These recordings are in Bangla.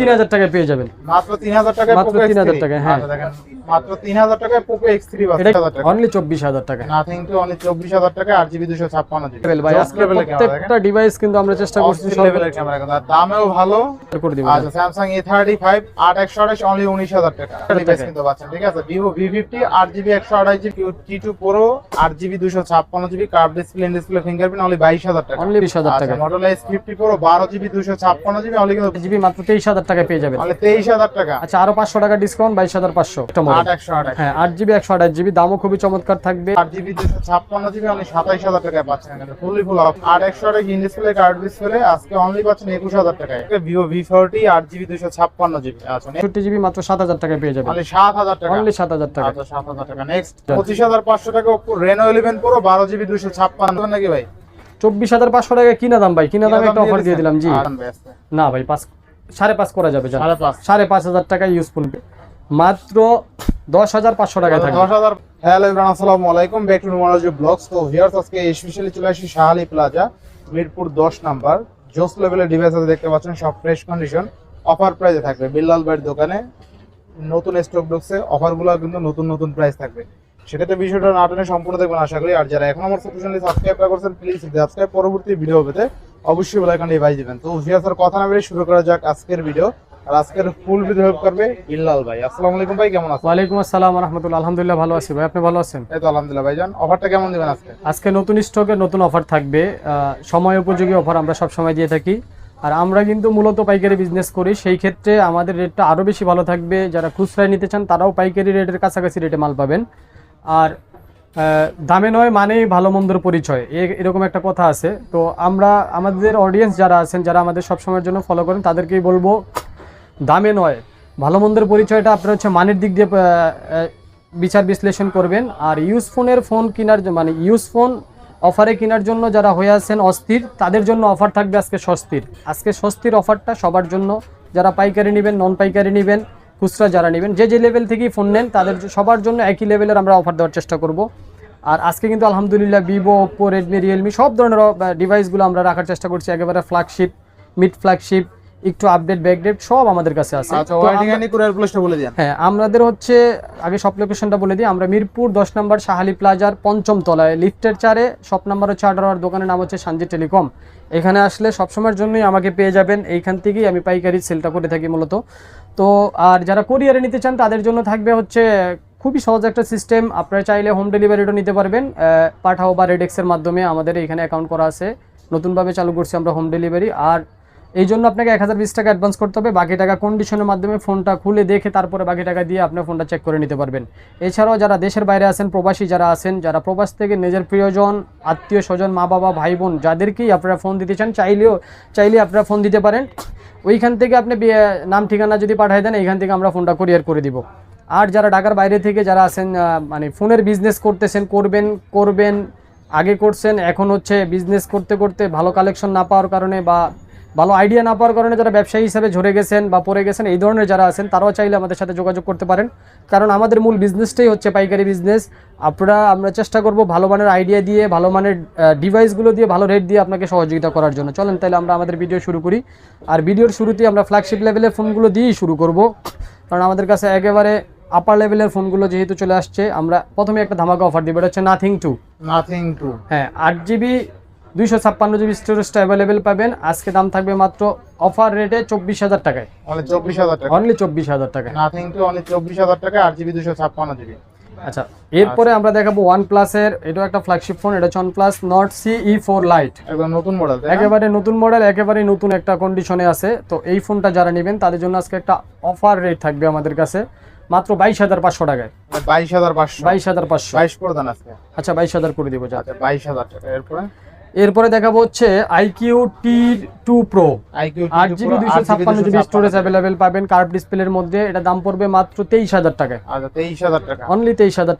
3000 টাকায় পেয়ে যাবেন। মাত্র 3000 টাকায় মাত্র 3000 টাকায় হ্যাঁ। আচ্ছা, মাত্র 3000 টাকায় পোকো X3 22000 টাকা। অনলি 24000 টাকা নাথিং টু অনলি 24000 টাকা 8GB 256 জিবি ভাই আজকে প্রত্যেকটা ডিভাইস কিন্তু আমরা চেষ্টা করছি লেভেলের ক্যামেরা কিন্তু দামেও ভালো। করে দিব আচ্ছা Samsung A35 8128 অনলি 19000 টাকা। আচ্ছা, ডিভাইস কিন্তু পাচ্ছেন ঠিক আছে? Vivo V50 8GB 128GB T2 Pro RGB 256 GB curve display display fingerprint only 22000 টাকা। অনলি 20000 আচ্ছা, টাকা। Motorola S50 Pro 12 GB 256 GB only কিন্তু জিবি মাত্র 23000 টাকায় পেয়ে যাবেন। হাজার টাকা। আচ্ছা আরও পাঁচশো টাকা ডিসকাউন্ট বাইশ হাজার পাঁচশো। হ্যাঁ আট জিবি একশো আঠাশ জিবি দামও খুবই চমৎকার থাকবে। ফুললি ফুল অফ আজকে অনলি পাচ্ছেন একুশ হাজার টাকায়। আছে। মাত্র সাত হাজার টাকায় পেয়ে যাবেন। টাকা। অনলি সাত হাজার টাকা। টাকা। নেক্সট পঁচিশ হাজার পাঁচশো টাকা ইলেভেন প্রো বারো জিবি দুশো ছাপ্পান্ন। নাকি ভাই? চব্বিশ হাজার পাঁচশো টাকা কিনা দাম ভাই? কিনা দামে একটা অফার দিয়ে দিলাম জি। না ভাই পাঁচ সাড়ে পাঁচ করা যাবে সাড়ে পাঁচ। হাজার টাকা ইউজফুল মাত্র দশ হাজার পাঁচশো টাকা থাকবে। দশ হাজার হ্যালো আসসালামু আলাইকুম। ব্যাক টু নর্মাল ব্লগস তো ভিউয়ার্স আজকে স্পেশালি চলে আসি শাহালি প্লাজা মিরপুর দশ নাম্বার। জোস লেভেলের ডিভাইস আছে দেখতে পাচ্ছেন সব ফ্রেশ কন্ডিশন অফার প্রাইসে থাকবে বিল্লাল ভাইয়ের দোকানে। নতুন স্টক ঢুকছে অফারগুলো কিন্তু নতুন নতুন প্রাইস থাকবে। সেটাতে বিষয়টা না টেনে সম্পূর্ণ দেখবেন আশা করি। আর যারা এখন আমার সাবস্ক্রাইব না করছেন প্লিজ সাবস্ক্রাইব পরবর্তী ভিডিও পেতে অবশ্যই বেল আইকনটি বাজিয়ে দিবেন। তো ভিউয়ার্স আর কথা না বেরিয়ে শুরু করা যাক আজকের ভিডিও আর আজকের ফুল ভিডিও হেল্প করবে বিল্লাল ভাই। আসসালামু আলাইকুম ভাই কেমন আছেন? ওয়ালাইকুম আসসালাম রহমতুল্লাহ আলহামদুলিল্লাহ ভালো আছি ভাই। আপনি ভালো আছেন? এই তো আলহামদুলিল্লাহ ভাইজান অফারটা কেমন দিবেন আজকে? আজকে নতুন স্টকের নতুন অফার থাকবে। সময় উপযোগী অফার আমরা সব সময় দিয়ে থাকি। আর আমরা কিন্তু মূলত পাইকারি বিজনেস করি। সেই ক্ষেত্রে আমাদের রেটটা আরও বেশি ভালো থাকবে। যারা খুচরায় নিতে চান তারাও পাইকারি রেটের কাছাকাছি রেটে মাল পাবেন। আর দামে নয়, মানেই ভালো মন্দর পরিচয়। এরকম একটা কথা আছে। তো আমরা, আমাদের অডিয়েন্স যারা আছেন, যারা আমাদের সবসময়ের জন্য ফলো করেন, তাদেরকেই বলব, দামে নয়, ভালো মন্দের পরিচয়টা আপনার হচ্ছে মানের দিক দিয়ে বিচার বিশ্লেষণ করবেন। আর ইউজ ফোনের ফোন কেনার মানে ইউজ ফোন অফারে কেনার জন্য যারা হয়ে আছেন অস্থির, তাদের জন্য অফার থাকবে আজকে স্বস্তির। আজকে স্বস্তির অফারটা সবার জন্য। যারা পাইকারি নেবেন নন পাইকারি নেবেন খুচরা যারা নেবেন যে যে লেভেল থেকেই ফোন নেন তাদের সবার জন্য একই লেভেলের আমরা অফার দেওয়ার চেষ্টা করব। আর আজকে কিন্তু আলহামদুলিল্লাহ ভিভো ওপ্পো রেডমি রিয়েলমি সব ধরনের ডিভাইসগুলো আমরা রাখার চেষ্টা করছি। একেবারে ফ্ল্যাগশিপ মিড ফ্ল্যাগশিপ একটু আপডেট ব্যাকডেট সব আমাদের কাছে আছে। আচ্ছা হ্যাঁ আমাদের হচ্ছে আগে সব লোকেশনটা বলে দিই আমরা মিরপুর দশ নম্বর শাহালি প্লাজার পঞ্চম তলায় লিফটের চারে সব নাম্বার হচ্ছে আঠারো দোকানের নাম হচ্ছে সানজি টেলিকম এখানে আসলে সবসময়ের জন্যই আমাকে পেয়ে যাবেন। এইখান থেকেই আমি পাইকারি সেলটা করে থাকি মূলত। তো আর যারা কোরিয়ারে নিতে চান, তাদের জন্য থাকবে হচ্ছে খুবই সহজ একটা সিস্টেম আপনারা চাইলে হোম ডেলিভারিটা নিতে পারবেন। পাঠাও বা রেডেক্সের মাধ্যমে আমাদের এখানে অ্যাকাউন্ট করা আছে। নতুনভাবে চালু করছি আমরা হোম ডেলিভারি আর এই জন্য আপনাকে এক হাজার বিশ টাকা অ্যাডভান্স করতে হবে। বাকি টাকা কন্ডিশনের মাধ্যমে ফোনটা খুলে দেখে তারপরে বাকি টাকা দিয়ে আপনার ফোনটা চেক করে নিতে পারবেন। এছাড়াও যারা দেশের বাইরে আছেন, প্রবাসী যারা আছেন, যারা প্রবাস থেকে নিজের প্রিয়জন, আত্মীয় স্বজন, মা বাবা, ভাই বোন যাদেরকেই আপনারা ফোন দিতে চান, চাইলেও, চাইলে আপনারা ফোন দিতে পারেন। ওইখান থেকে আপনি নাম ঠিকানা যদি পাঠিয়ে দেন, এইখান থেকে আমরা ফোনটা কুরিয়ার করে দিব। আর যারা ঢাকার বাইরে থেকে যারা আছেন মানে ফোনের বিজনেস করতেছেন, করবেন করবেন, আগে করছেন, এখন হচ্ছে বিজনেস করতে করতে ভালো কালেকশন না পাওয়ার কারণে বা ভালো আইডিয়া না পাওয়ার কারণে যারা ব্যবসায়ী হিসাবে ঝরে গেছেন বা পড়ে গেছেন এই ধরনের যারা আছেন তারাও চাইলে আমাদের সাথে যোগাযোগ করতে পারেন। কারণ আমাদের মূল বিজনেসটাই হচ্ছে পাইকারি বিজনেস আপনারা আমরা চেষ্টা করব ভালো মানের আইডিয়া দিয়ে ভালো মানের ডিভাইসগুলো দিয়ে ভালো রেট দিয়ে আপনাকে সহযোগিতা করার জন্য। চলেন তাহলে আমরা আমাদের ভিডিও শুরু করি। আর ভিডিওর শুরুতেই আমরা ফ্ল্যাগশিপ লেভেলের ফোনগুলো দিয়েই শুরু করব। কারণ আমাদের কাছে একেবারে আপার লেভেলের ফোনগুলো যেহেতু চলে আসছে আমরা প্রথমে একটা ধামাকা অফার দিব এটা হচ্ছে নাথিং টু নাথিং টু হ্যাঁ আট জিবি দুইশো ছাপ্পান্ন জিবি স্টোরেজটা অ্যাভেলেবেল পাবেন। আজকে দাম থাকবে মাত্র অফার রেটে চব্বিশ হাজার টাকায়। চব্বিশ হাজার টাকা। অনলি চব্বিশ হাজার টাকায়। নাথিং টু অনলি চব্বিশ হাজার টাকা আট জিবি দুশো ছাপ্পান্ন জিবি। আচ্ছা এরপরে আমরা দেখাবো ওয়ান প্লাসের এটাও একটা ফ্ল্যাগশিপ ফোন এটা OnePlus Nord C E four lite একদম নতুন মডেল একেবারে নতুন মডেল একেবারে নতুন একটা কন্ডিশনে আছে। তো এই ফোনটা যারা নেবেন তাদের জন্য আজকে একটা অফার রেট থাকবে আমাদের কাছে। মাত্র বাইশ হাজার পাঁচশো টাকায়। বাইশ হাজার পাঁচশো। বাইশ হাজার পাঁচশো। বাইশ করে দেন আজকে। আচ্ছা বাইশ হাজার করে দিব আচ্ছা বাইশ হাজার টাকা। এরপরে? এরপরে দেখাবো হচ্ছে iQOO T two pro iQOO আট জিবি দুইশো ছাপ্পান্ন জিবি স্টোরেজ অ্যাভেলেবেল পাবেন কার্ভ ডিসপ্লের মধ্যে। এটা দাম পড়বে মাত্র তেইশ হাজার টাকায়। আচ্ছা তেইশ হাজার টাকা। অনলি তেইশ হাজার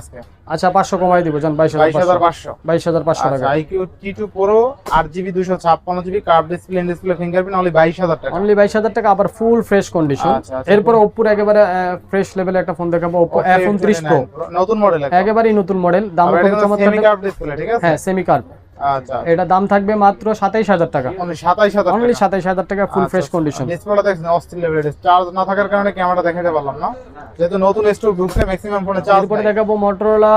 আজকে। আচ্ছা পাঁচশো কমাই দিব যান বাইশ হাজার পাঁচশো। বাইশ হাজার পাঁচশো। আচ্ছা টাকা। আইকিউ টি টু প্রো আট জিবি দুশো ছাপ্পান্ন GB curve display display fingerprint only বাইশ হাজার টাকা। অনলি বাইশ হাজার টাকা আবার ফুল ফ্রেশ কন্ডিশন। এরপরে ওপ্পোর একেবারে ফ্রেশ লেভেলের একটা ফোন দেখাবো ওপ্পো এফ উনত্রিশ প্রো নতুন মডেল একেবারেই নতুন মডেল দাম সেমি কার্ভ ডিসপ্লে ঠিক আছে? হ্যাঁ সেমি কার্ভ আচ্ছা। এটা দাম থাকবে মাত্র সাতাইশ হাজার টাকা। অনলি সাতাইশ হাজার অনলি সাতাইশ হাজার টাকা ফুল ফ্রেশ কন্ডিশন ডিসপ্লেটা দেখছেন অস্থির লেভেলের চার্জ না থাকার কারণে ক্যামেরা দেখাতে পারলাম না। যেহেতু নতুন স্টক ঢুকছে ম্যাক্সিমাম ফোনে চার্জ এরপরে দেখাবো Motorola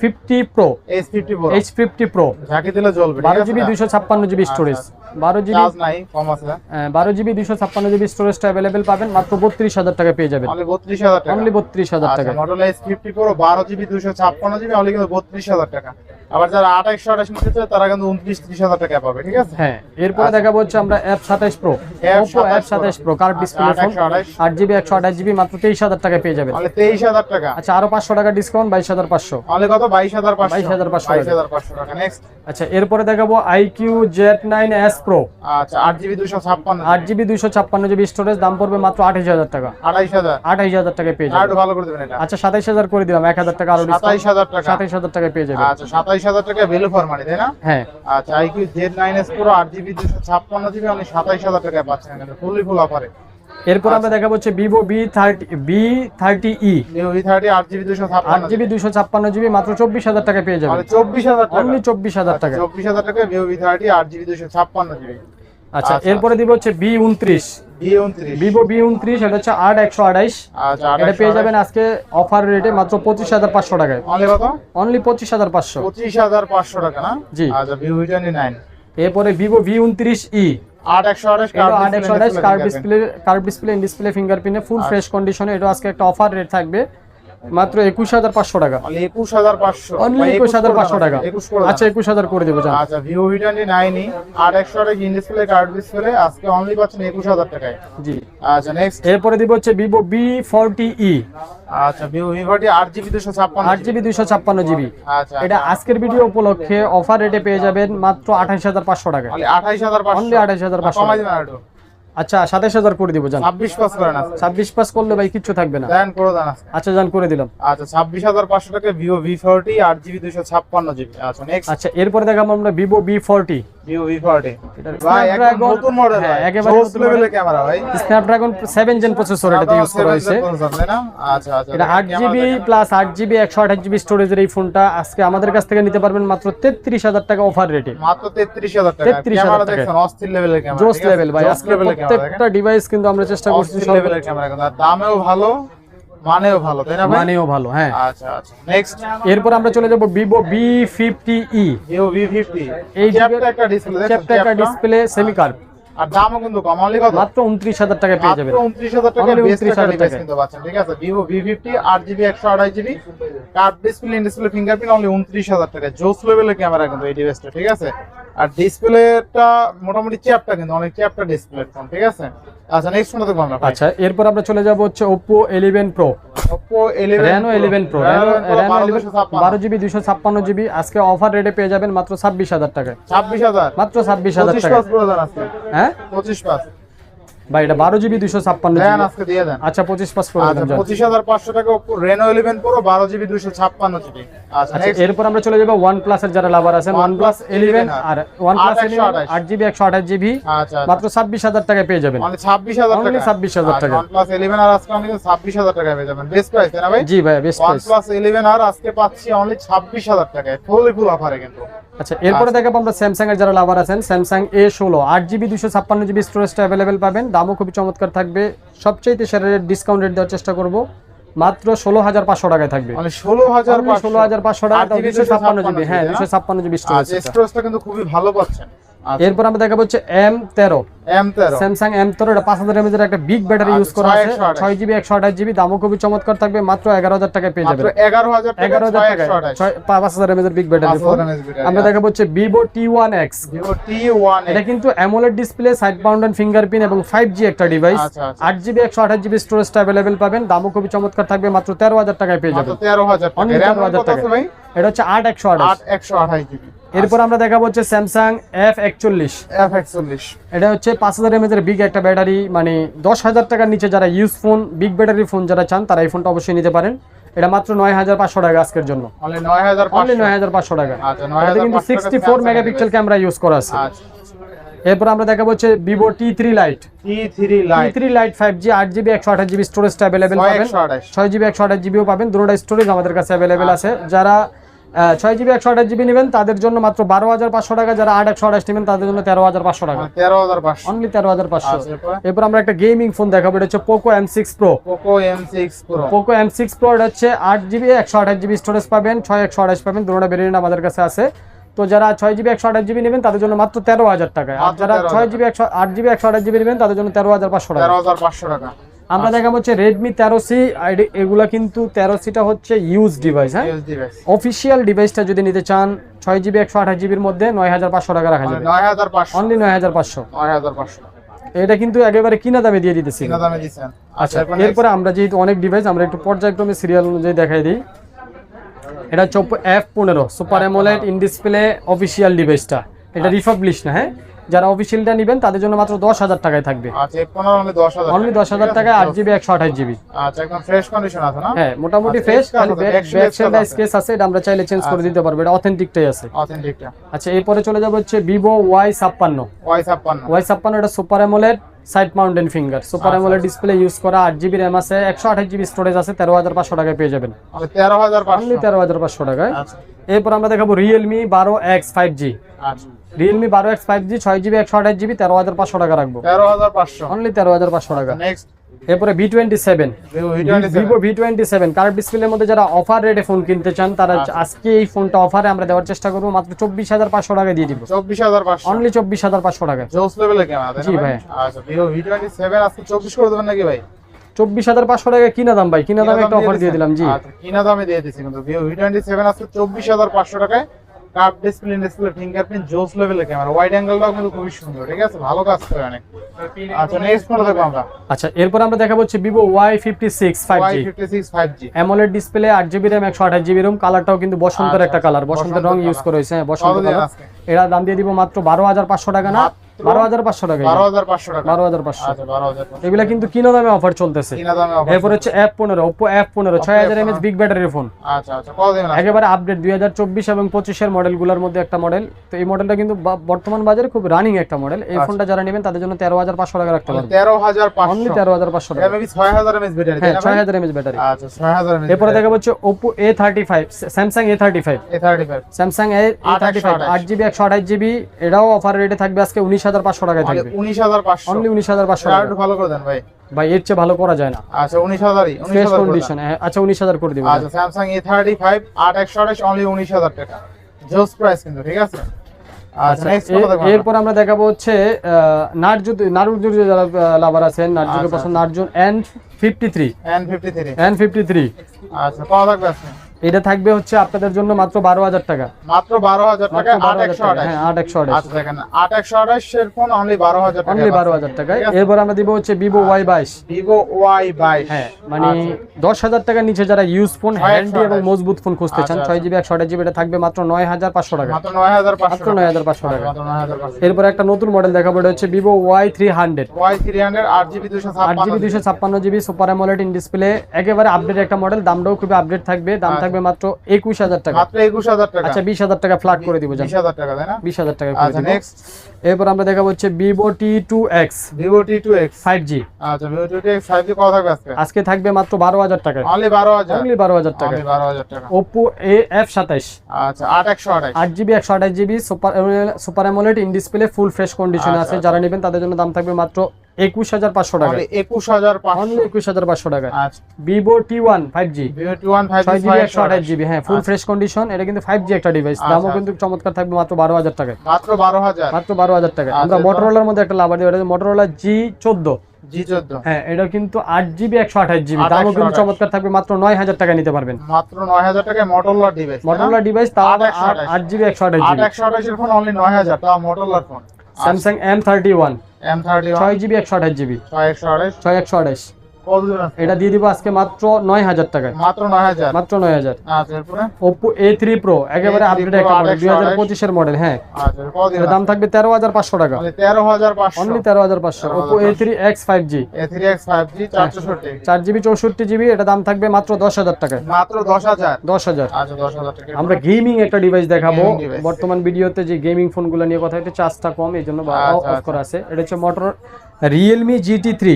fifty pro S fifty pro H fifty pro ঝাঁকি দিলে জ্বলবে বারো জিবি দুইশো ছাপ্পান্ন জিবি স্টোরেজ বারো জিবি চার্জ নাই কম আছে বারো জিবি দুইশো ছাপ্পান্ন জিবি স্টোরেজটা অ্যাভেলেবেল পাবেন। মাত্র বত্রিশ হাজার টাকা পেয়ে যাবেন। অনলি বত্রিশ হাজার টাকা। অনলি বত্রিশ হাজার টাকা। আচ্ছা মডেল এস ফিফটি প্রো বারো জিবি দুশো ছাপ্পান্ন জিবি অনলি কিন্তু বত্রিশ হাজার টাকা। আবার যারা আঠাইশশো আঠাশ নিতে চায় তারা কিন্তু উনত্রিশ ত্রিশ হাজার টাকা পাবে ঠিক আছে? হ্যাঁ এরপরে দেখাবো হচ্ছে আমরা অ্যাপ প্রো ওপো অ্যাপ সাতাইশ প্রো কার্ড ডিসপ্লে ফোন আট জিবি একশো আঠাশ জিবি মাত্র তেইশ হাজার টাকা পেয়ে যাবেন। তেইশ হাজার টাকা। আচ্ছা আরও পাঁচশো টাকা ডিসকাউন্ট বাইশ হাজার পাঁচশো। অনলি কত? বাইশ হাজার পাঁচশো। বাইশ হাজার পাঁচশো টাকা। নেক্সট আচ্ছা এরপরে দেখাবো iQOO Z nine S pro আচ্ছা আট জিবি দুশো ছাপ্পান্ন। আট জিবি দুইশো ছাপ্পান্ন জিবি স্টোরেজ দাম পড়বে মাত্র আঠাইশ হাজার টাকা। আঠাইশ হাজার। আঠাইশ হাজার টাকা পেয়ে যাবেন। ভালো করে দেবেন আচ্ছা সাতাইশ হাজার করে দিলাম এক হাজার টাকা আরও সাতাইশ হাজার টাকা। সাতাইশ হাজার টাকা পেয়ে যাবেন। আচ্ছা সাতাইশ হাজার টাকা ভ্যালু ফর মানি তাই না? হ্যাঁ। আচ্ছা আইকিউ জেড নাইন এস পুরো আট জিবি দুশো ছাপ্পান্ন জিবি অনলি সাতাইশ হাজার টাকায় পাচ্ছেন ফুললি ফুল অফারে এরপর আমরা দেখাবো হচ্ছে Vivo V thirty V thirty E new thirty আট জিবি দুশো আট ছাপ্পান্ন জিবি ছাপ্পান্ন জিবি মাত্র চব্বিশ হাজার টাকা পেয়ে যাবেন। মানে চব্বিশ হাজার টাকা। চব্বিশ হাজার টাকা চব্বিশ হাজার টাকা ভিও ভি থার্টি আট জিবি দুশো ছাপ্পান্ন জিবি আচ্ছা আচ্ছা, এরপরে দিব হচ্ছে বি উনত্রিশ। ভিভো বি উনত্রিশ এটা হচ্ছে আট একশো আঠাইশ। আচ্ছা এটা পেয়ে যাবেন আজকে অফার রেটে মাত্র পঁচিশ হাজার পাঁচশো টাকায়। অনলি পঁচিশ হাজার পাঁচশো। পঁচিশ হাজার পাঁচশো টাকা না? জি। আচ্ছা ভিও টোয়েন্টি নাইন এরপরে ভিভো ভি উনত্রিশ ই আট একশো আঠাশ আট একশো curve display curve display in display ফিঙ্গারপ্রিন্টে full fresh কন্ডিশনে এটা আজকে একটা অফার রেট থাকবে। মাত্র একুশ হাজার পাঁচশো টাকা। একুশ হাজার পাঁচশো। একুশ হাজার পাঁচশো টাকা। আচ্ছা একুশ হাজার করে দেবো আচ্ছা ভিও ভি টোয়েন্টি নাইনই আট একশো আঠাশ ইন ডিসপ্লে কার্ড ডিসপ্লে আজকে অনলি পাচ্ছেন একুশ হাজার টাকায়। জি। আচ্ছা নেক্সট এরপরে দিব হচ্ছে ভিভো বি ফোরটি ই আচ্ছা ভিও ভি ফোর্টি আট জিবি দুশো ছাপ্পান্ন আট জিবি দুইশো ছাপ্পান্ন জিবি আচ্ছা এটা আজকের ভিডিও উপলক্ষে অফার রেটে পেয়ে যাবেন মাত্র আঠাইশ হাজার পাঁচশো টাকা আঠাইশ হাজার পাঁচশো। আঠাইশ হাজার পাঁচশো। আচ্ছা সাতাইশ হাজার করে দিব জান। ছাব্বিশ পাস করেন ছাব্বিশ পাস করলে ভাই কিচ্ছু থাকবে না। করে দেন আচ্ছা জান করে দিলাম। আচ্ছা ছাব্বিশ হাজার পাঁচশো টাকা ভিভো ভি ফোরটি আট জিবি দুশো ছাপ্পান্ন জিবি আচ্ছা আচ্ছা এরপরে দেখাবো আমরা ভিভো বি ফোরটি হ্যাঁ, স্ন্যাপড্রাগন সেভেন জেন প্রসেসর এটাতে ইউজ করা হয়েছে। আচ্ছা আচ্ছা এটা আট জিবি প্লাস আট জিবি একশো আঠাশ জিবি স্টোরেজের এই ফোনটা আজকে আমাদের কাছ থেকে নিতে পারবেন মাত্র তেত্রিশ হাজার টাকা অফার রেটে মাত্র তেত্রিশ হাজার টাকা। 33,000 টাকা। দেখছেন অস্থির লেভেলের ক্যামেরা জোস লেভেল ভাই। আজকে প্রত্যেকটা ডিভাইস কিন্তু আমরা চেষ্টা করছি দামেও ভালো। মানেও ভালো তাই না মানেও ভালো হ্যাঁ। আচ্ছা আচ্ছা। নেক্সট এরপর আমরা চলে যাব Vivo V fifty e Vivo V fifty এই একটা ডিসপ্লে ডিসপ্লে সেমি কার্ভ আর দামও কিন্তু কম অনলি কত? মাত্র উনত্রিশ হাজার টাকা পেয়ে যাবেন। মাত্র 29000 টাকা Only বেস্ট 29,000 একটা কিন্তু পাচ্ছেন ঠিক আছে? Vivo V50 8GB 128GB curve display display fingerprint only 29000 টাকা জোস লেভেলের ক্যামেরা কিন্তু এই ডিভাইসটা ঠিক আছে? আর ডিসপ্লেটা মোটামুটি চ্যাপটা কিন্তু অনেক চ্যাপটা ডিসপ্লে ফোন ঠিক আছে? আচ্ছা নেক্সট ফোনটা দেখব আমরা আচ্ছা এরপর আমরা চলে যাব হচ্ছে Oppo eleven pro Oppo 11 Reno eleven pro Reno eleven বারো জিবি দুইশো ছাপ্পান্ন জিবি আজকে অফার রেটে পেয়ে যাবেন মাত্র ছাব্বিশ হাজার টাকায়। 26000 মাত্র ছাব্বিশ হাজার 25 টাকা পাস হ্যাঁ? 25 পাস ভাই এটা বারো জিবি দুশো ছাপ্পান্ন দেন আজকে দিয়ে দেন। আচ্ছা পঁচিশ করে আচ্ছা যান। 25500 টাকা Oppo Reno 11 Pro 12GB 256GB আচ্ছা আচ্ছা এরপর আমরা চলে যাব ওয়ান প্লাস এর যারা লাভার আছেন ওয়ান প্লাস ইলেভেন আর ওয়ান প্লাস আট একশো আঠাশ। আট জিবি একশো আঠাশ জিবি আচ্ছা মাত্র ছাব্বিশ হাজার টাকায় পেয়ে যাবেন। 26000 Only টাকা। 26,000 টাকা। OnePlus 11 আর আজকে অনলি 26000 টাকা পেয়ে যাবেন। বেস্ট প্রাইস না ভাই? জি ভাই বেস্ট প্রাইস OnePlus 11 আর আজকে পাচ্ছি অনলি 26000 টাকায়। ফুলি ফুল অফারে কিন্তু। আচ্ছা এরপরে দেখাবো আমরা স্যামসাং এর যারা লাভার আছেন স্যামসাং এ ষোলো আট জিবি দুশো ছাপ্পান্ন জিবি স্টোরেজটা অ্যাভেলেবেল পাবেন। দামও খুবই চমৎকার থাকবে। সবচেয়ে সেরা রেট ডিসকাউন্ট রেট দেওয়ার চেষ্টা করব। মাত্র ষোলো হাজার পাঁচশো টাকায় থাকবে। ষোলো হাজার ষোলো হাজার পাঁচশো টাকা দুশো ছাপ্পান্ন জিবি। হ্যাঁ দুশো ছাপ্পান্ন জিবি কিন্তু খুবই ভালো পাচ্ছেন। এরপর আমরা দেখাবো হচ্ছে এম তেরো। M13 স্যামসাং এম তেরো এটা পাঁচ হাজার এমএজের একটা বিগ ব্যাটারি ইউজ করা আছে। ছয় জিবি একশো আঠাশ জিবি দামও খুবই চমৎকার থাকবে মাত্র এগারো হাজার টাকায় পেয়ে মাত্র যাবেন। 11000 টাকা এগারো হাজার টাকায়। 6128 পাঁচ হাজার এমএজের বিগ ব্যাটারি 5000 mAh battery, আমরা দেখাবো হচ্ছে Vivo T one X Vivo T1 এটা কিন্তু AMOLED display side mounted fingerprint এবং ফাইভ জি একটা ডিভাইস আচ্ছা, আচ্ছা। আট জিবি একশো আঠাশ জিবি স্টোরেজটা অ্যাভেলেবেল পাবেন। দামও খুবই চমৎকার থাকবে মাত্র তেরো হাজার টাকায় পেয়ে মাত্র যাবেন। 13000 টাকা Only RAM 13,000 কত টাকা। এটা হচ্ছে আট একশো আঠাশ। 8128 জিবি। এরপর আমরা দেখাবো হচ্ছে স্যামসাং এফ একচল্লিশ। F41 এটা হচ্ছে পাঁচ হাজার এমএজের বিগ একটা ব্যাটারি মানে দশ হাজার টাকার নিচে যারা use phone big battery phone যারা চান তারা এই ফোনটা অবশ্যই নিতে পারেন। এটা মাত্র নয় হাজার পাঁচশো টাকা আজকের জন্য। অনলি নয় হাজার পাঁচশো। টাকা। আচ্ছা এটাতে কিন্তু sixty four megapixel camera use করা আছে। আচ্ছা। এরপর আমরা দেখাবো হচ্ছে Vivo T three lite T3 T three lite five G আট জিবি একশো আঠাশ জিবি স্টোরেজটা অ্যাভেলেবেল পাবেন। 128 ছয় জিবি একশো আঠাশ জিবিও পাবেন। দুটোটা স্টোরেজ আমাদের কাছে অ্যাভেলেবেল আছে। যারা ছয় জিবি একশো আঠাশ জিবি নেবেন। তাদের জন্য মাত্র বারো হাজার পাঁচশো টাকা। যারা আট একশো আঠাশ নেবেন তাদের জন্য তেরো হাজার পাঁচশো টাকা। তেরো হাজার পাঁচশো। অনলি তেরো হাজার পাঁচশো। আচ্ছা এরপর? আমরা একটা গেমিং ফোন দেখাবো। এটা হচ্ছে Poco M six pro Poco M six pro Poco M six pro এটা হচ্ছে আট জিবি একশো আঠাশ জিবি স্টোরেজ পাবেন। ছয় একশো আঠাশ পাবেন। দুটোটা ভেরিয়েন্ট আমাদের কাছে আছে। তো যারা ছয় জিবি একশো আঠাশ জিবি নেবেন তাদের জন্য মাত্র তেরো হাজার টাকা। আর যারা ছয় জিবি একশো আট জিবি একশো আঠাশ জিবি নেবেন তাদের জন্য তেরো হাজার পাঁচশো টাকা। তেরো হাজার পাঁচশো টাকা। আমরা দেখাবো হচ্ছে রেডমি তেরো সি এগুলা কিন্তু তেরো সিটা হচ্ছে ইউজ ডিভাইস হ্যাঁ? অফিসিয়াল ডিভাইসটা যদি নিতে চান ছয় জিবি একশো আঠাশ জিবির মধ্যে নয় হাজার পাঁচশো টাকা রাখা যাবে। নয় হাজার পাঁচশো। অনলি নয় হাজার পাঁচশো। নয় হাজার পাঁচশো। এটা কিন্তু একেবারে কিনা দামে দিয়ে দিতেছি। কিনা দামে দিচ্ছেন। আচ্ছা এরপর এরপরে আমরা যেহেতু অনেক ডিভাইস আমরা একটু পর্যায়ক্রমে সিরিয়াল অনুযায়ী দেখাই দিই। এটা হচ্ছে এফ পনেরো super AMOLED in display official ডিভাইসটা এটা রিফাবলিশ না হ্যাঁ? যারা অফিসিয়ালটা নেবেন তাদের জন্য মাত্র দশ হাজার টাকায় থাকবে। আচ্ছা পনেরো হলে দশ হাজার অনলি দশ হাজার টাকায় আট জিবি একশো আঠাশ জিবি আচ্ছা হ্যাঁ মোটামুটি আচ্ছা, ফ্রেশ। স্কেচ আছে এটা আমরা চাইলে চেঞ্জ করে দিতে পারব এটা অথেন্টিকটাই আছে। আচ্ছা এরপরে চলে যাবে হচ্ছে ভিভো ওয়াই ছাপ্পান্ন। ওয়াই ছাপ্পান্ন। ওয়াই ছাপ্পান্ন এটা super AMOLED side mounted finger super আচ্ছা, অ্যামোলেড ডিসপ্লে ইউজ করা আট জিবি র্যাম আছে একশো আঠাশ জিবি স্টোরেজ আছে তেরো হাজার পাঁচশো টাকায় পেয়ে যাবেন। তেরো হাজার অনলি পাঁচশো তেরো হাজার পাঁচশো টাকায়। আচ্ছা। এরপর আমরা দেখাবো রিয়েলমি বারো এক্স ফাইভ জি আচ্ছা। রিয়েলমি বারো এক্স ফাইভ জি ছয় জিবি একশো আঠাশ জিবি তেরো হাজার পাঁচশো টাকা রাখব। তেরো হাজার পাঁচশো। অনলি তেরো হাজার পাঁচশো টাকা। নেক্সট এরপরে V twenty seven Vivo V twenty seven curve ডিসপ্লের মধ্যে যারা অফার রেটে ফোন কিনতে চান তারা আচ্ছা। আজকে এই ফোনটা অফারে আমরা দেওয়ার চেষ্টা করব। মাত্র চব্বিশ হাজার পাঁচশো টাকা দিয়ে দিব। চব্বিশ হাজার পাঁচশো। অনলি চব্বিশ হাজার পাঁচশো টাকা। জি ভাই। আচ্ছা ভিভো ভি টোয়েন্টি সেভেন আজকে চব্বিশ করে দেবেন নাকি ভাই? চব্বিশ হাজার পাঁচশো টাকা কিনা দাম ভাই? কিনা দামে একটা অফার দিয়ে দিলাম জি। আচ্ছা, কিনা দামে দিয়ে দিচ্ছি কিন্তু ভিভো ভি টোয়েন্টি সেভেন আজকে চব্বিশ হাজার পাঁচশো টাকায় কার্ভ ডিসপ্লে ডিসপ্লে ফিঙ্গারপ্রিন্ট জোস লেভেলের ক্যামেরা ওয়াইড অ্যাঙ্গেলটাও কিন্তু খুবই সুন্দর ঠিক আছে? ভালো কাজ করে অনেক। আচ্ছা নেক্সট কোনটা দেখব আমরা। আচ্ছা এরপর আমরা দেখাবো হচ্ছে Vivo Y fifty six five AMOLED display আট জিবি র্যাম একশো আঠাশ জিবি রুম কালারটাও কিন্তু বসন্তের আচ্ছা, একটা কালার আচ্ছা, বসন্তের রং ইউজ করেছে হয়েছে হ্যাঁ বসন্ত কালার এরা দাম দিয়ে দিব মাত্র বারো হাজার পাঁচশো টাকা না? বারো হাজার পাঁচশো টাকা বারো হাজার পাঁচশো টাকা। বারো হাজার পাঁচশো। আচ্ছা। এগুলা কিন্তু কিনা দামে অফার চলতেছে। এরপর হচ্ছে এফ পনেরো ওপো পনেরো ছয় হাজার এমএচ বিগ ব্যাটারির ফোন আচ্ছা আচ্ছা একেবারে আপডেট দুই হাজার চব্বিশ এবং পঁচিশের মডেলগুলোর মধ্যে একটা মডেল তো এই মডেলটা কিন্তু বর্তমান বাজারে খুব রানিং একটা মডেল এই আচ্ছা। ফোনটা যারা নেবেন তাদের জন্য তেরো হাজার পাঁচশো টাকা রাখতে তেরো হাজার অনলি তেরো হাজার পাঁচশো টাকা। ছয় হাজার এমএস ব্যাটারি হ্যাঁ ছয় হাজার এমএচ ব্যাটারি আচ্ছা ছয় হাজার এরপরে দেখা হচ্ছে Oppo A thirty five Samsung A thirty five A thirty five Samsung A thirty five আট জিবি একশো আঠাশ জিবি এটাও অফার রেটে থাকবে আজকে উনিশ হাজার পাঁচশো টাকায় থাকবে। উনিশ হাজার পাঁচশো। অনলি উনিশ হাজার পাঁচশো টাকা। একটু ভালো করে দেন ভাই। ভাই এর চেয়ে ভালো করা যায় না। আচ্ছা উনিশ হাজারই ফ্রেশ কন্ডিশন আচ্ছা উনিশ হাজার করে দিবেন। আচ্ছা স্যামসাং এ থার্টি ফাইভ আট একশো আঠাশ অনলি উনিশ হাজার টাকা। জোস প্রাইস কিন্তু ঠিক আছে? আচ্ছা আচ্ছা, এরপর আমরা দেখাবো হচ্ছে নার্জু নারুজুর যারা লাভার আছেন নার্জুকে আচ্ছা। পছন্দ নার্জুন N fifty three N fifty three N fifty three আচ্ছা থাকবে এটা থাকবে হচ্ছে আপনাদের জন্য মাত্র বারো হাজার টাকা। মাত্র বারো হাজার টাকা আট একশো হ্যাঁ আট একশো আঠাশ। আচ্ছা দেখেন আট একশো আঠাশ এর অনলি বারো হাজার অনলি বারো হাজার টাকায়। এরপর আমরা দিব হচ্ছে ভিভো ওয়াই বাইশ। ভিভো ওয়াই বাইশ। হ্যাঁ মানে আচ্ছা। দশ হাজার টাকার নিচে যারা ইউজ ফোন হ্যান্ডি এবং মজবুত ফোন খুঁজতে চান আচ্ছা, ছয় জিবি একশো আঠাশ জিবি এটা থাকবে মাত্র নয় হাজার পাঁচশো টাকা। মাত্র নয় হাজার পাঁচশো নয় হাজার পাঁচশো টাকা। এরপর একটা নতুন মডেল দেখাবো এটা হচ্ছে Vivo Y three hundred Y three hundred আট জিবি দুশো আট জিবি দুশো ছাপ্পান্ন GB super AMOLED in display একেবারে আপডেট একটা মডেল দামটাও খুবই আপডেট থাকবে। দাম আচ্ছা। থাকবে মাত্র একুশ হাজার টাকা। মাত্র একুশ হাজার টাকা। আচ্ছা বিশ হাজার টাকা ফ্ল্যাট করে দিব বিশ হাজার টাকা তাই না? বিশ হাজার টাকা আচ্ছা নেক্সট এরপর আমরা দেখাবো হচ্ছে Vivo T two X Vivo T two X five G আচ্ছা Vivo T two X five G কত থাকবে আজকে? আজকে থাকবে মাত্র বারো হাজার টাকায় অনলি বারো হাজার? অনলি বারো হাজার টাকা। অনলি বারো হাজার টাকা। ওপো এ এফ সাতাইশ। আচ্ছা আট একশো আঠাশ আট জিবি একশো আঠাশ GB super super AMOLED in display full fresh কন্ডিশনে আচ্ছা, আছে। যারা নেবেন তাদের জন্য দাম থাকবে মাত্র একুশ হাজার পাঁচশো টাকা। একুশ হাজার একুশ হাজার পাঁচশো টাকা। আচ্ছা। Vivo T one five G Vivo T one five ছয় জি জিবি একশো আঠাশ জিবি হ্যাঁ ফুল আচ্ছা। ফ্রেশ কন্ডিশন এটা কিন্তু ফাইভ জি একটা ডিভাইস আচ্ছা, দামও আচ্ছা। কিন্তু চমৎকার থাকবে মাত্র বারো হাজার টাকায়। মাত্র বারো হাজার। মাত্র বারো হাজার আচ্ছা, আমরা? মোটরোলার মধ্যে একটা লাভার দিই এটা মোটরোলা জি চোদ্দ হ্যাঁ এটা কিন্তু আট জিবি একশো আঠাশ জিবি দামও কিন্তু চমৎকার থাকবে মাত্র নয় হাজার টাকা নিতে পারবেন। মাত্র নয় হাজার টাকায় মোটরলার ডিভাইস মোটরোলা ডিভাইস তাও আট জিবি একশো আঠাশ জিবি একশো আঠাশের ফোন অনলি নয় হাজার তাও মোটরলার phone Samsung M thirty one M thirty ছয় জিবি একশো আঠাশ জিবি ছয় একশো আঠাশ। ছয় একশো আঠাশ? এটা দিয়ে দিব আজকে মাত্র নয় হাজার টাকায়। মাত্র নয় হাজার? মাত্র নয় হাজার। আচ্ছা ওপো এ থ্রি প্রো একেবারে আপডেট একটা মডেল দুই হাজার পঁচিশের মডেল হ্যাঁ। আচ্ছা দাম থাকবে তেরো হাজার পাঁচশো টাকা। তেরো হাজার অনলি তেরো হাজার পাঁচশো। Oppo A three X five G চার জিবি চৌষট্টি জিবি এটা দাম থাকবে মাত্র দশ হাজার টাকায়। মাত্র দশ হাজার? দশ হাজার। আচ্ছা আমরা গেমিং একটা ডিভাইস দেখাবো। বর্তমান ভিডিওতে যে গেমিং ফোনগুলো নিয়ে কথা একটু চার্জটা কম এই জন্য আচ্ছা, অফ করা আছে। এটা হচ্ছে motor Realme GT three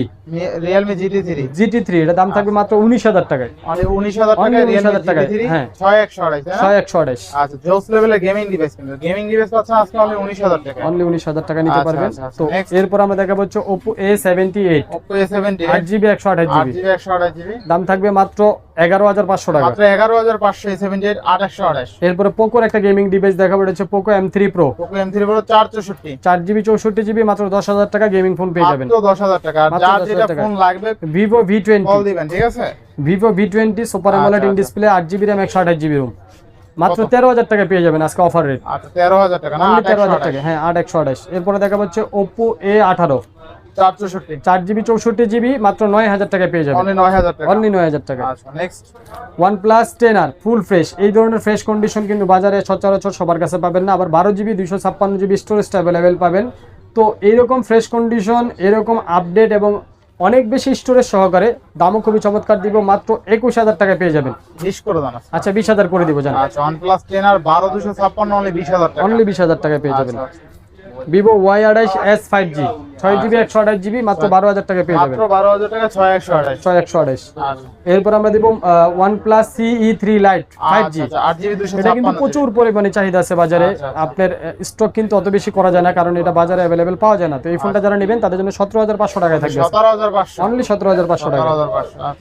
Realme GT three GT three এটা দাম থাকবে মাত্র উনিশ হাজার টাকায়। মানে উনিশ হাজার Only টাকা 19,000 টাকায়, হ্যাঁ। ছয় একশো আড়াইশ ছয় একশো আড়াইশ। আচ্ছা জোস লেভেলের গেমিং ডিভাইস কিন্তু। গেমিং ডিভাইস পাচ্ছেন আজকে অনলি উনিশ হাজার টাকা অনলি উনিশ হাজার টাকা নিতে আচ্ছা, পারবেন। আচ্ছা, আচ্ছা। তো এরপর আমরা দেখাবো হচ্ছে Oppo A seventy eight Oppo A seventy আট জিবি একশো আঠাশ জিবি একশো আঠাশ জিবি দাম থাকবে মাত্র এগারো হাজার পাঁচশো টাকা। এগারো হাজার পাঁচশো সেভেন্টি এইট আট আঠাশ। এরপরে পোকোর একটা গেমিং ডিভাইস দেখাবো এটা হচ্ছে Poco M three pro M three pro চার চৌষট্টি। চার জিবি চৌষট্টি জিবি মাত্র দশ হাজার টাকা গেমিং ফোন পেয়ে যাবেন। দশ হাজার টাকা। যার যেটা ফোন লাগবে ভিভো ভি টোয়েন্টি দিবেন ঠিক আছে? ভিভো ভি টোয়েন্টি সুপার আচ্ছা, অ্যামোলেড ইন আচ্ছা। ডিসপ্লে আট জিবি র্যাম একশো আঠাশ জিবি রুম মাত্র তেরো হাজার টাকা পেয়ে যাবেন আজকে অফার রেট আচ্ছা হাজার টাকা তেরো হাজার টাকা হ্যাঁ আট একশো আঠাশ। এরপরে দেখা হচ্ছে ওপো এ আঠারো। 464 4GB 64GB মাত্র পেয়ে যাবেন টাকা। নেক্সট ফুল ফ্রেশ এই ধরনের ফ্রেশ কন্ডিশন কিন্তু বাজারে সচরাচর সবার কাছে পাবেন না। আবার পাবেন। তো এইরকম ফ্রেশ কন্ডিশন এরকম আপডেট এবং অনেক বেশি স্টোরেজ সহকারে দামও খুবই চমৎকার দিব। মাত্র একুশ হাজার টাকা পেয়ে যাবেন। আচ্ছা বিশ হাজার করে দিব জান। আচ্ছা OnePlus 10 আর 12 256 পেয়ে যাবেন। ছয় জিবি একশো আঠাশ জিবি মাত্র বারো হাজার টাকায় পেয়ে যাবেন। মাত্র বারো হাজার টাকা ছয় একশো আঠাশ। ছয় একশো আঠাশ। আচ্ছা এরপর আমরা দিব one plus CE three lite five G আচ্ছা, এটা কিন্তু প্রচুর পরিমাণে চাহিদা আছে বাজারে। আচ্ছা, আচ্ছা। আপনার স্টক কিন্তু অত বেশি করা যায় না কারণ এটা বাজারে অ্যাভেলেবেল পাওয়া যায় না। তো এই ফোনটা যারা নেবেন তাদের জন্য সতেরো হাজার পাঁচশো টাকায় থাকবে। অনলি সতেরো হাজার পাঁচশো টাকা।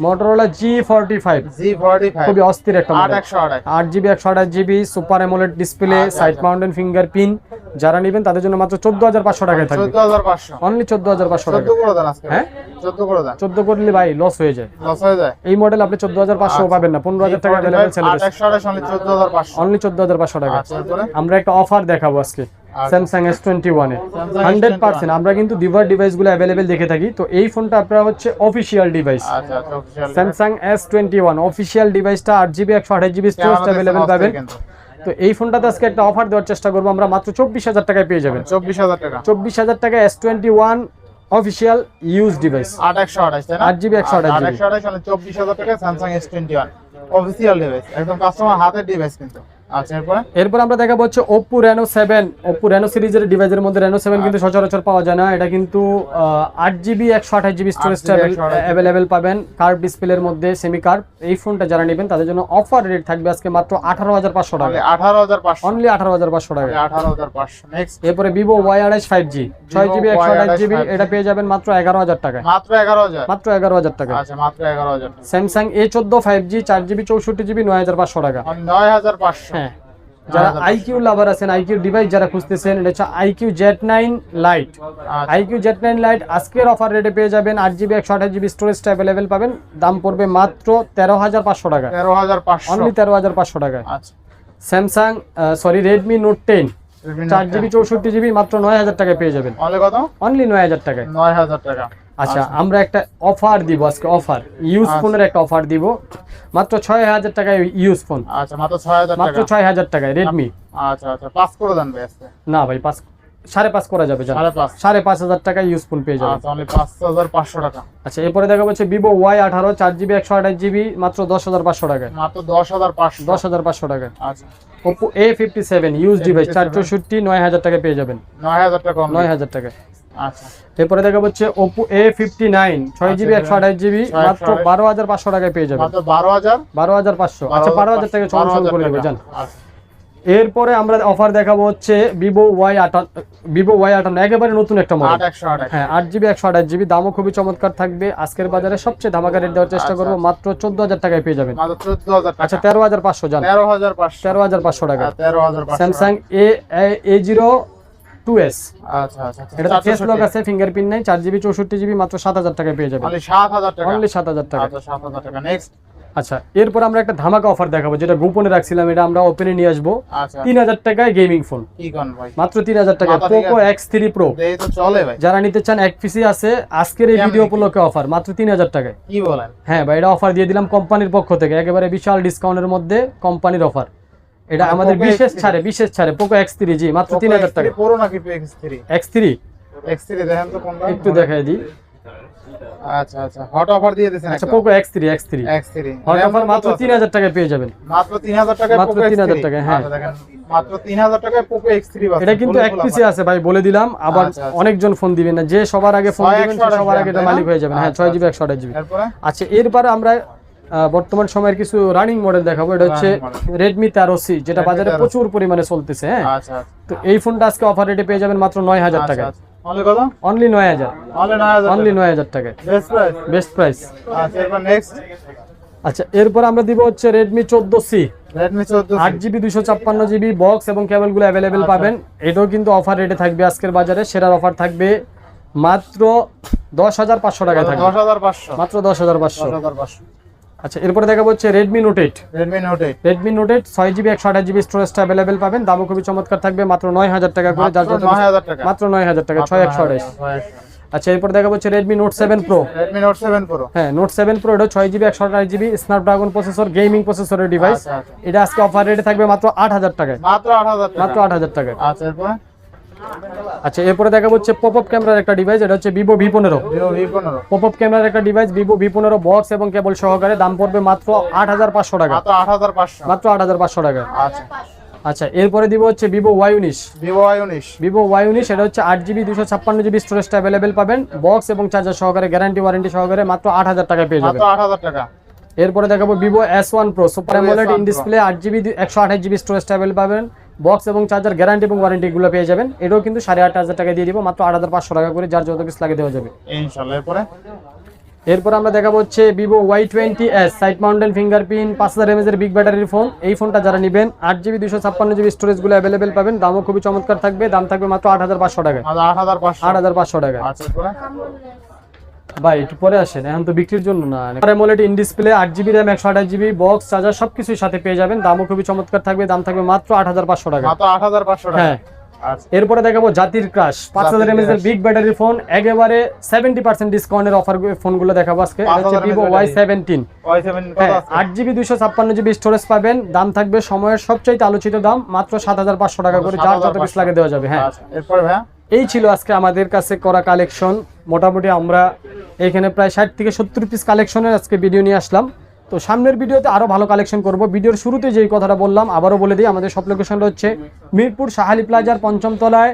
Motorola G forty five G forty five খুবই অস্থির একটা আট জিবি একশো আঠাশ। জিবি সুপার অ্যামোলেড ডিসপ্লে আচ্ছা, সাইড আচ্ছা। মাউন্টেন ফিঙ্গার পিন যারা নেবেন তাদের জন্য মাত্র চোদ্দ হাজার পাঁচশো টাকায় থাকবে। অনলি চোদ্দ হাজার পাঁচশো টাকা। চোদ্দ করে দেন আজকে। হ্যাঁ? চোদ্দ করে দেন। চোদ্দ করলে ভাই লস হয়ে যায়। লস হয়ে যায়? এই মডেল আপনি চোদ্দ হাজার পাঁচশো আচ্ছা। পাবেন না। পনেরো হাজার টাকা অ্যাভেলেবেল ছেলে আট একশো অনলি চোদ্দ হাজার পাঁচশো। অনলি চোদ্দ হাজার পাঁচশো টাকা। আচ্ছা আমরা একটা অফার দেখাবো আজকে। স্যামসাং এস টোয়েন্টি ওয়ানে হান্ড্রেড পার্সেন্ট আমরা কিন্তু দিভার ডিভাইসগুলো অ্যাভেলেবেল দেখে থাকি। তো এই ফোনটা আপনার হচ্ছে official device Samsung S twenty one official ডিভাইসটা আট জিবি একশো আঠাশ জিবি স্টোরেজ অ্যাভেলেবেল পাবেন। তো এই ফোনটাতে আজকে একটা অফার দেওয়ার চেষ্টা করব। আমরা মাত্র চব্বিশ হাজার টাকায় পেয়ে যাবেন। চব্বিশ হাজার টাকা। চব্বিশ হাজার টাকা S twenty one official use device আট একশো আঠাশ তাই না? আট জিবি একশো আঠাশ একশো আঠাশ চব্বিশ হাজার টাকা Samsung S twenty one official device একদম কাস্টমার হাতের ডিভাইস কিন্তু। আচ্ছা এরপর? আমরা দেখাবো হচ্ছে Oppo Reno 7 Oppo Reno সিরিজের ডিভাইসের মধ্যে সচরাচর পাওয়া যায় না। এটা কিন্তু 8GB 128GB স্টোরেজ अवेलेबल পাবেন। কার্ভ ডিসপ্লের মধ্যে সেমি কার্ভ এই ফোনটা যারা নেবেন তাদের জন্য অফার রেট থাকবে আজকে মাত্র 18500 টাকা। 18500 অনলি 18500 টাকা। 18500 নেক্সট এরপরে Vivo Y28 5G 6GB 128GB এটা পেয়ে যাবেন মাত্র 11000 টাকা মাত্র 11000 মাত্র 11000 টাকা আচ্ছা মাত্র 11000 Samsung A14 5G 4GB 64GB 9500 টাকা। 9500 যারা আইকিউ লাভার আছেন আইকিউ ডিভাইস যারা খুঁজতেছেন এটা হচ্ছে iQOO Z nine lite iQOO Z nine lite আজকের অফার রেটে পেয়ে যাবেন আট জিবি একশো আঠাশ জিবি স্টোরেজটা অ্যাভেলেবেল পাবেন। দাম পড়বে মাত্র তেরো হাজার পাঁচশো টাকা। তেরো হাজার পাঁচশো। অনলি তেরো হাজার পাঁচশো আচ্ছা। Samsung sorry Redmi Note ten চার জিবি চৌষট্টি জিবি মাত্র নয় হাজার টাকায় পেয়ে যাবেন। অনলি কত? অনলি নয় হাজার টাকায়। নয় হাজার টাকা। আচ্ছা আমরা একটা অফার দিব আজকে অফার ইউজ আচ্ছা। ফোনের একটা অফার দিব। মাত্র ছয় হাজার টাকায় ইউজ ফোন আচ্ছা মাত্র ছয় হাজার মাত্র ছয় হাজার টাকায় রেডমি আচ্ছা আচ্ছা। পাস করে দেন ভাই না ভাই পাঁচ সাড়ে পাঁচ করা যাবে সাড়ে পাঁচ। হাজার পেয়ে আচ্ছা অনলি পাঁচ হাজার পাঁচশো টাকা। আচ্ছা এরপরে দেখা যাচ্ছে ভিভো ওয়াই আঠারো চার জিবি একশো আঠাশ জিবি মাত্র দশ হাজার পাঁচশো টাকায়। মাত্র দশ হাজার পাঁচশো। দশ হাজার পাঁচশো টাকায়। আচ্ছা। Oppo A fifty seven use device চার চৌষট্টি নয় হাজার টাকায় পেয়ে যাবেন। নয় হাজার টাকা নয় হাজার টাকায়। আচ্ছা। এরপরে দেখা যাচ্ছে ওপো এ ফিফটি নাইন ছয় জিবি একশো আঠাশ জিবি মাত্র বারো হাজার পাঁচশো টাকায় পেয়ে যাবেন। বারো হাজার? বারো হাজার পাঁচশো। আচ্ছা বারো হাজার টাকা চল চল করে দেবে জান। আচ্ছা। এরপরে আমরা অফার দেখাবো হচ্ছে ভিভো ওয়াই আটান্ন ভিভো ওয়াই আটান্ন একেবারে নতুন একটা মডেল হ্যাঁ আট জিবি একশো আঠাশ জিবি দামও খুবই চমৎকার থাকবে। আজকের বাজারে সবচেয়ে ধামাকা রেট দেওয়ার চেষ্টা আচ্ছা, করব মাত্র চোদ্দ হাজার টাকায় পেয়ে যাবেন। আচ্ছা তেরো হাজার পাঁচশো জান। তেরো হাজার পাঁচশো। টাকা। Samsung A A zero two S আচ্ছা আচ্ছা আচ্ছা। এটা ফেস লক আছে ফিঙ্গারপ্রিন্ট নাই চার জিবি চৌষট্টি জিবি মাত্র সাত হাজার টাকায় পেয়ে যাবেন। অনলি সাত হাজার টাকা। সাত হাজার টাকা। আচ্ছা সাত হাজার টাকা। নেক্সট আচ্ছা এরপর আমরা একটা ধামাকা অফার দেখাবো যেটা গোপনে রাখছিলাম এটা আমরা ওপেনে নিয়ে আসব। আচ্ছা। তিন হাজার টাকায় গেমিং ফোন মাত্র তিন হাজার টাকা পোকো এক্স থ্রি প্রো যারা নিতে চান এক পিসি আছে। আজকের এই ভিডিও উপলক্ষে অফার মাত্র তিন হাজার টাকায়। কি বলেন? হ্যাঁ ভাই এটা অফার দিয়ে দিলাম কোম্পানির পক্ষ থেকে। একেবারে বিশাল ডিসকাউন্টের মধ্যে কোম্পানির অফার এটা আমাদের বিশেষ ছাড়ে বিশেষ ছাড়ে পোকো এক্স থ্রি জি মাত্র তিন হাজার টাকা এক্স থ্রি এক্স থ্রি দেখেন তো একটু দেখাই দিই। আচ্ছা আচ্ছা। হট অফার দিয়ে দিয়েছেন আচ্ছা Poco X three X three X three hot offer মাত্র তিন হাজার টাকায় পেয়ে যাবেন। মাত্র তিন হাজার টাকায় মাত্র 3000 টাকায়, হ্যাঁ। মাত্র তিন হাজার টাকায় পোকো এক্স থ্রি এটা কিন্তু এক পিসে আছে ভাই বলে দিলাম। আবার আচ্ছা। অনেকজন ফোন দিবেন না। যে সবার আগে ফোন দিবেন সবার আগে এটা মালিক হয়ে যাবেন। হ্যাঁ আচ্ছা, ছয় জিবি একশো আঠাশ জিবি। আচ্ছা এরপরে আমরা বর্তমান সময়ের কিছু রানিং মডেল দেখাবো। এটা হচ্ছে রেডমি তেরো সি যেটা বাজারে প্রচুর পরিমাণে চলতেছে হ্যাঁ? তো এই ফোনটা আজকে অফার রেটে পেয়ে যাবেন মাত্র নয় হাজার টাকা অনলি বেস্ট প্রাইস আচ্ছা এরপর নেক্সট আচ্ছা এরপর আমরা দিব হচ্ছে Redmi 14C Redmi 14 8GB box এবং কেবলগুলো अवेलेबल পাবেন। এটাও কিন্তু অফার রেটে থাকবে আজকের বাজারে। সেরার অফার থাকবে মাত্র 10500 টাকায় থাকবে। 10500 মাত্র 10500 পাঁচশো। আচ্ছা এরপরে দেখাবো হচ্ছে Redmi Note eight Redmi Note eight Redmi Note eight ছয় জিবি একশো আঠাশ জিবি স্টোরেজটা অ্যাভেলেবেল পাবেন। দামও খুবই চমৎকার থাকবে মাত্র নয় হাজার টাকা করে যার যত নয় হাজার টাকা। মাত্র নয় হাজার টাকা ছয় একশো আঠাশ। আচ্ছা এরপর দেখাবো হচ্ছে Redmi Note seven pro Redmi Note seven pro হ্যাঁ নোট সেভেন প্রো এটা ছয় জিবি একশো আঠাশ জিবি স্ন্যাপড্রাগন প্রসেসর গেমিং প্রসেসরের ডিভাইস। এটা আজকে অফার রেটে থাকবে মাত্র আট হাজার টাকায়। মাত্র আট হাজার টাকা। মাত্র আট হাজার টাকায়। আচ্ছা এরপরে? আচ্ছা এরপরে দেখা হচ্ছে পপ আপ ক্যামেরার একটা ডিভাইস এটা হচ্ছে ভিভো ভি পনেরো। পপ আপ ক্যামেরার একটা ডিভাইস ভিভো ভি পনেরো বক্স এবং কেবল সহকারে দাম পড়বে মাত্র আট হাজার পাঁচশো টাকা। মাত্র আট হাজার পাঁচশো। টাকা। আচ্ছা। আচ্ছা এরপরে দিব হচ্ছে ভিভো ওয়াই উনিশ। ভিভো আই উনিশ। ভিভো ওয়াই উনিশ এটা হচ্ছে আট জিবি দুশো ছাপ্পান্ন জিবি স্টোরেজটা অ্যাভেলেবেল পাবেন বক্স এবং চার্জার সহকারে গ্যারান্টি ওয়ারেন্টি সহকারে মাত্র আট হাজার টাকায় পেয়ে যাবেন। আট হাজার টাকা। এরপরে দেখাবো Vivo S one pro super AMOLED in display আট জিবি একশো আঠাশ জিবি স্টোরেজটা অ্যাভেলেবল পাবেন। বক্স এবং চার্জার গ্যারান্টি এবং ওয়ারেন্টি গুলো পেয়ে যাবেন। এটাও কিন্তু সাড়ে আট হাজার টাকা দিয়ে দিব মাত্র আট হাজার পাঁচশো টাকা করে যার যত কিছু লাগে দেওয়া যাবে। এরপরে? এরপর আমরা দেখাবো হচ্ছে Vivo Y twenty S side mountain fingerprint পাঁচ হাজার এমএজের বিগ ব্যাটারির ফোন এই ফোনটা যারা নেবেন আট জিবি দুশো ছাপ্পান্ন জিবি স্টোরেজগুলো অ্যাভেলেবেল পাবেন। দামও খুবই চমৎকার থাকবে দাম থাকবে মাত্র আট হাজার পাঁচশো টাকা মাত্র আট হাজার পাঁচশো। টাকা আচ্ছা ভাই একটু পরে আসেন এখন তো বিক্রির জন্য না। অ্যামোলেড ইন ডিসপ্লে আট জিবি র্যাম একশো আঠাশ জিবি বক্স চার্জার সবকিছুর সাথে পেয়ে যাবেন। দামও খুবই চমৎকার থাকবে দাম থাকবে মাত্র আট হাজার পাঁচশো টাকা। আট হাজার পাঁচশো টাকা। হ্যাঁ। আচ্ছা। এরপরে দেখাবো জাতির ক্রাশ পাঁচ হাজার এমএজ এর বিগ ব্যাটারি ফোন একেবারে সেভেন্টি পার্সেন্ট ডিসকাউন্টের অফার ফোনগুলো দেখাবো আজকে। এটা হচ্ছে 5000 ভিভো ওয়াই সেভেন্টিন আট জিবি দুইশো ছাপ্পান্ন জিবি স্টোরেজ পাবেন। দাম থাকবে সময়ের সবচাইতে আলোচিত দাম মাত্র সাত হাজার পাঁচশো টাকা করে যার যত পিস লাগে দেওয়া যাবে হ্যাঁ। আচ্ছা এরপরে ভাইয়া? এই ছিল আজকে আমাদের কাছে করা কালেকশন মোটামুটি আমরা এখানে প্রায় ষাট থেকে সত্তর পিস কালেকশনের আজকে ভিডিও নিয়ে আসলাম। তো সামনের ভিডিওতে আরও ভালো কালেকশন করব। ভিডিওর শুরুতে যেই কথাটা বললাম, আবারও বলে দিই, আমাদের সব লোকেশনটা হচ্ছে মিরপুর সাহালি প্লাজার পঞ্চম তলায়।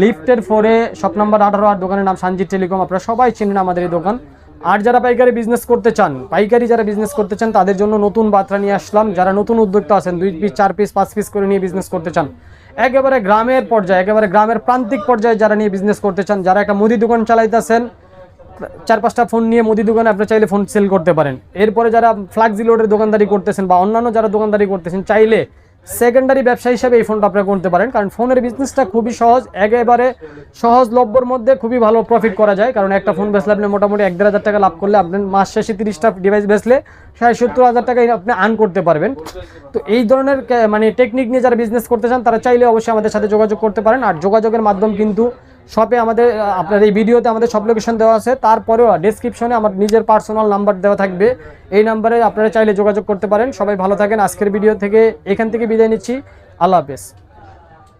লিফটের ফোরে শপ নাম্বার আঠারো আর দোকানের নাম সানজিৎ টেলিকম আপনারা সবাই চিনেন আমাদের এই দোকান। আর যারা পাইকারি বিজনেস করতে চান, পাইকারি যারা বিজনেস করতে চান, তাদের জন্য নতুন বার্তা নিয়ে আসলাম। যারা নতুন উদ্যোক্তা আছেন, দুই পিস চার পিস পাঁচ পিস করে নিয়ে বিজনেস করতে চান একেবারে গ্রামের পর্যায়ে, একেবারে গ্রামের প্রান্তিক পর্যায়ে যারা নিয়ে বিজনেস করতে চান, যারা একটা মুদি দোকান চালাইতেছেন, চার পাঁচটা ফোন নিয়ে মুদি দোকানে আপনি চাইলে ফোন সেল করতে পারেন। এরপরে যারা ফ্লাক্সি লোডের দোকানদারি করতেছেন বা অন্যান্য যারা দোকানদারি করতেছেন, চাইলে সেকেন্ডারি ব্যবসা হিসেবে এই ফোনটা আপনারা করতে পারেন। কারণ ফোনের বিজনেসটা খুবই সহজ, একেবারে সহজলভ্যর মধ্যে খুবই ভালো প্রফিট করা যায়। কারণ একটা ফোন বেচলে আপনি মোটামুটি এক দেড় হাজার টাকা লাভ করলে আপনি মাস শেষে তিরিশটা ডিভাইস বেচলে সাড়ে সত্তর হাজার টাকা আপনি আর্ন করতে পারবেন। তো এই ধরনের মানে টেকনিক নিয়ে যারা বিজনেস করতে চান, তারা চাইলে অবশ্যই আমাদের সাথে যোগাযোগ করতে পারেন। আর যোগাযোগের মাধ্যম কিন্তু শপে আমাদের আপনার এই ভিডিওতে আমাদের সব লোকেশন দেওয়া আছে। তারপরেও ডিসক্রিপশনে আমার নিজের পার্সোনাল নাম্বার দেওয়া থাকবে। এই নাম্বারে আপনারা চাইলে যোগাযোগ করতে পারেন। সবাই ভালো থাকেন। আজকের ভিডিও থেকে এখান থেকে বিদায় নিচ্ছি। আল্লাহ হাফেজ।